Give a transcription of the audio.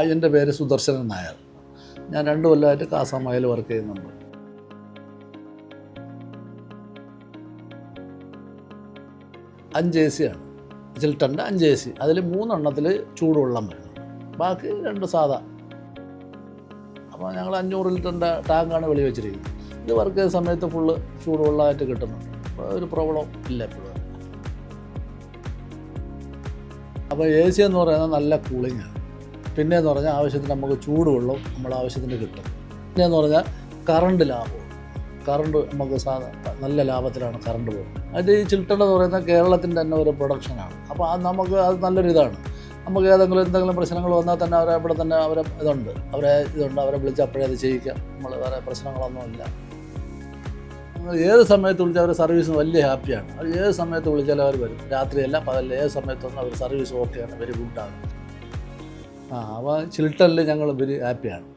എന്റെ പേര് സുദർശനൻ നായർ. ഞാൻ രണ്ട് കൊല്ലമായിട്ട് കാസാമയിൽ വർക്ക് ചെയ്യുന്നുണ്ട്. അഞ്ച് എ സി ആണ്. ചിൽട്ടന്റെ അഞ്ച് എ സി അതിൽ മൂന്നെണ്ണത്തിൽ ചൂടുവെള്ളം വരുന്നുണ്ട്. ബാക്കി രണ്ട് സാധാ. അപ്പോൾ ഞങ്ങൾ അഞ്ഞൂറ് ലിറ്ററിന്റെ ടാങ്കാണ് വെളി വെച്ചിരിക്കുന്നത്. ഇത് വർക്ക് ചെയ്ത സമയത്ത് ഫുള്ള് ചൂടുവെള്ളമായിട്ട് കിട്ടുന്നുണ്ട്. അപ്പോൾ ഒരു പ്രോബ്ലം ഇല്ല എപ്പോഴും. അപ്പോൾ എ സി എന്ന് പറയുന്നത് നല്ല കൂളിംഗ് ആണ്. പിന്നെ എന്ന് പറഞ്ഞാൽ ആവശ്യത്തിന് നമുക്ക് ചൂടുവെള്ളം നമ്മൾ ആവശ്യത്തിന് കിട്ടും. പിന്നെ എന്ന് പറഞ്ഞാൽ കറണ്ട് ലാഭം. കറണ്ട് നമുക്ക് നല്ല ലാഭത്തിലാണ് കറണ്ട് പോകുന്നത്. അത് ഈ ചിൽട്ടൺ എന്ന് പറയുന്നത് കേരളത്തിന്റെ തന്നെ ഒരു പ്രൊഡക്ഷനാണ് അപ്പോൾ അത് നമുക്ക് അത് നല്ലൊരിതാണ് നമുക്ക് ഏതെങ്കിലും എന്തെങ്കിലും പ്രശ്നങ്ങൾ വന്നാൽ തന്നെ അവരെ ഇവിടെ തന്നെ അവരെ ഇതുണ്ട്. അവരെ ഇതുണ്ട്. അവരെ വിളിച്ച് അപ്പോഴേ അത് ചെയ്യിക്കാം. നമ്മൾ വേറെ പ്രശ്നങ്ങളൊന്നുമില്ല ഏത് സമയത്ത് വിളിച്ചാൽ അവർ സർവീസ് വലിയ ഹാപ്പിയാണ് അവർ ഏത് സമയത്ത് വിളിച്ചാലും അവർ വരും. രാത്രിയല്ല പകലില്ല. ഏത് സമയത്തൊന്നും അവർ സർവീസ് ഓക്കെയാണ് വെരി ഗുഡാണ് ആ അവ ചിൽട്ടണിൽ ഞങ്ങൾ വെരി ഹാപ്പിയാണ്